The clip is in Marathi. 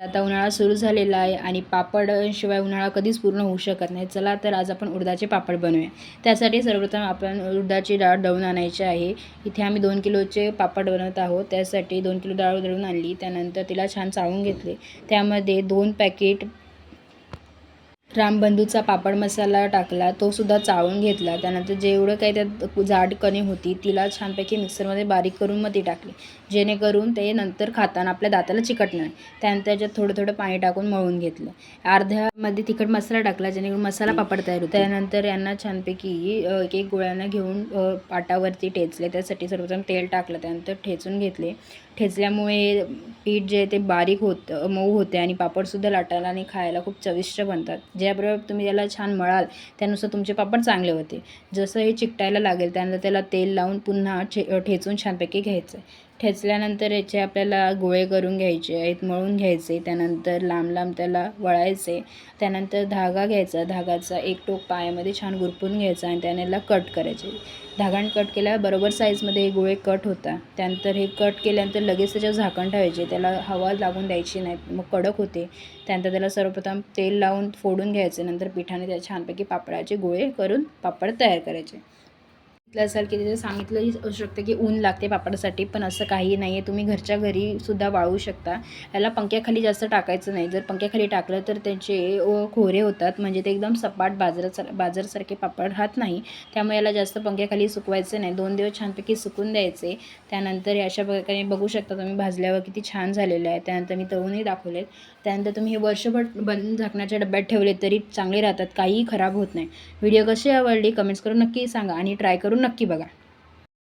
आता उन्हाळा सुरू झालेला आहे आणि पापडशिवाय उन्हाळा कधीच पूर्ण होऊ शकत नाही. चला तर आज आपण उडदाचे पापड बनवूया. त्यासाठी सर्वप्रथम आपण उडदाची डाळ दळून आणायची आहे. इथे आम्ही दोन किलोचे पापड बनवत आहोत. त्यासाठी दोन किलो डाळ दळून आणली. त्यानंतर तिला छान चाळून घेतले. त्यामध्ये दोन पॅकेट रामबंधूचा पापड मसाला टाकला तो सुद्धा चाळून घेतला. त्यानंतर जेवढं काही त्यात जाड कणी होती तिला छानपैकी मिक्सरमध्ये बारीक करून मग ती टाकली. जेणेकरून ते नंतर खाताना आपल्या दाताला चिकटणार नाही. त्यानंतर त्याच्यात थोडं थोडं पाणी टाकून मळून घेतलं. अर्ध्यामध्ये तिखट मसाला टाकला जेणेकरून मसाला पापड तयार होतो त्यानंतर यांना छानपैकी एक एक गोळ्यांना घेऊन पाटावरती ठेचले. त्यासाठी सर्वप्रथम तेल टाकलं. त्यानंतर ठेचून घेतले. ठेचल्यामुळे पीठ जे ते बारीक होतं मऊ होते आणि पापडसुद्धा लाटायला आणि खायला खूप चविष्ट बनतात. ज्याबरोबर तुम्ही त्याला छान मळाल त्यानुसार तुमचे पापड चांगले होते. जसं हे चिकटायला लागेल त्यानंतर त्याला तेल लावून पुन्हा ठे ठेचून छानपैकी घ्यायचं ठेचल्यानंतर याचे आपल्याला गोळे करून घ्यायचे आहेत मळून घ्यायचे त्यानंतर लांब लांब त्याला वळायचे त्यानंतर धागा घ्यायचा धागाचा एक टोक पायामध्ये छान गुरपून घ्यायचा आणि त्यानेला कट करायचे. धागण कट केल्यावर बरोबर साईजमध्ये हे गोळे कट होता त्यानंतर हे कट केल्यानंतर लगेच त्याच्यावर झाकण ठेवायचे. त्याला हवा लागून द्यायची नाही मग कडक होते. त्यानंतर त्याला सर्वप्रथम तेल लावून फोडून घ्यायचे. नंतर पिठाने त्या छानपैकी पापडाचे गोळे करून पापड तयार करायचे. सांगितलं असाल की त्याचं सांगितलंही असू शकतं की ऊन लागते पापडासाठी पण असं काही नाही आहे तुम्ही घरच्या घरी सुद्धा वाळवू शकता. याला पंख्याखाली जास्त टाकायचं नाही. जर पंख्याखाली टाकलं तर त्याचे खोरे होतात. म्हणजे ते एकदम सपाट बाजारासार बाजारसारखे पापड राहत नाही. त्यामुळे याला जास्त पंख्याखाली सुकवायचे नाही. दोन दिवस छानपैकी सुकून द्यायचे. त्यानंतर अशा प्रकारे बघू शकता तुम्ही. भाजल्यावर किती छान झालेलं आहे. त्यानंतर मी तळूनही दाखवलेत. त्यानंतर तुम्ही हे वर्षभर बंद झाकण्याच्या डब्यात ठेवले तरी चांगले राहतात. काहीही खराब होत नाही. व्हिडिओ कशी आवडली? कमेंट्स करून नक्की सांगा. आणि ट्राय करून नक्की बघा.